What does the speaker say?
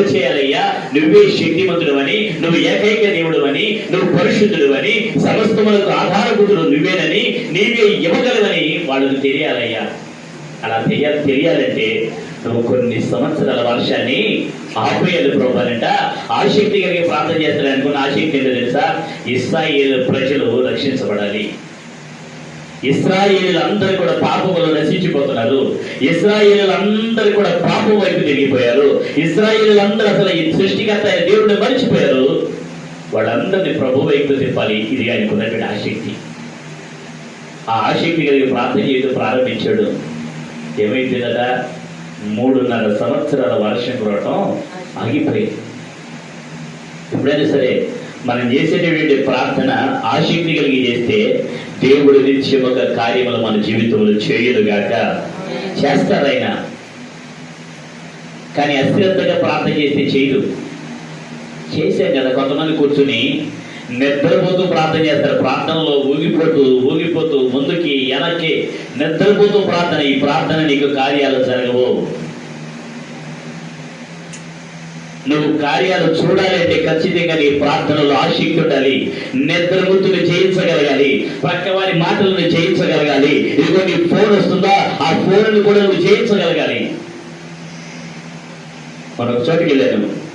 చేయాలయ్యా. నువ్వే శక్తిమంతుడు అని నువ్వు ఏకైక దేవుడు అని నువ్వు పరిశుద్ధుడు అని సమస్తములకు ఆధారభూతుడు నువ్వేనని నీవే ఇవ్వగలవని వాళ్ళకు తెలియాలయ్యా. అలా తెలియ తెలియాలంటే నువ్వు కొన్ని సంవత్సరాల వర్షాన్ని ఆపేయాలి ప్రభానంట ఆసక్తి కలిగి ప్రార్థన చేస్తారనుకున్న ఆసక్తి ఏంటో తెలుసా? ఇస్రాయేల్ ప్రజలు రక్షించబడాలి. ఇస్రాయేలందరూ కూడా పాపములు నశించిపోతున్నారు. ఇస్రాయేలందరూ కూడా పాపం వైపు తిరిగిపోయారు. ఇస్రాయేలందరూ అసలు ఈ సృష్టికర్త దేవుడిని మర్చిపోయారు. వాళ్ళందరినీ ప్రభు వైపు తిప్పాలి. ఇది ఆయనకున్నటువంటి ఆసక్తి. ఆ ఆసక్తి కలిగి ప్రార్థన చేయడం ప్రారంభించాడు. ఏమైందినట మూడున్నర సంవత్సరాల వర్షం కురవటం ఆగిపోయింది ఎప్పుడైనా సరే మనం చేసేటటువంటి ప్రార్థన ఆసక్తి కలిగి చేస్తే దేవుడు నిత్యం ఒక కార్యములు మన జీవితంలో చేయదుగాక చేస్తారైనా కానీ అశ్రద్ధగా ప్రార్థన చేస్తే చేయదు చేశాం కదా కొంతమంది కూర్చుని నిద్రపోతూ ప్రార్థన చేస్తారు. ప్రార్థనలో ఊగిపోతూ ఊగిపోతూ ముందుకి వెనక్కి నిద్రపోతూ ప్రార్థన. ఈ ప్రార్థన నీకు కార్యాలు జరగవు. నువ్వు కార్యాలు చూడాలంటే ఖచ్చితంగా నీ ప్రార్థనలు ఆసక్తి ఉండాలి నిద్రముత్తులు చేయించగలగాలి పక్క వారి మాటలను చేయించగలగాలి ఇదిగో నీ ఫోన్ వస్తుందా? ఆ ఫోన్ కూడా నువ్వు చేయించగలగాలి మనం చోటుకి వెళ్ళాను.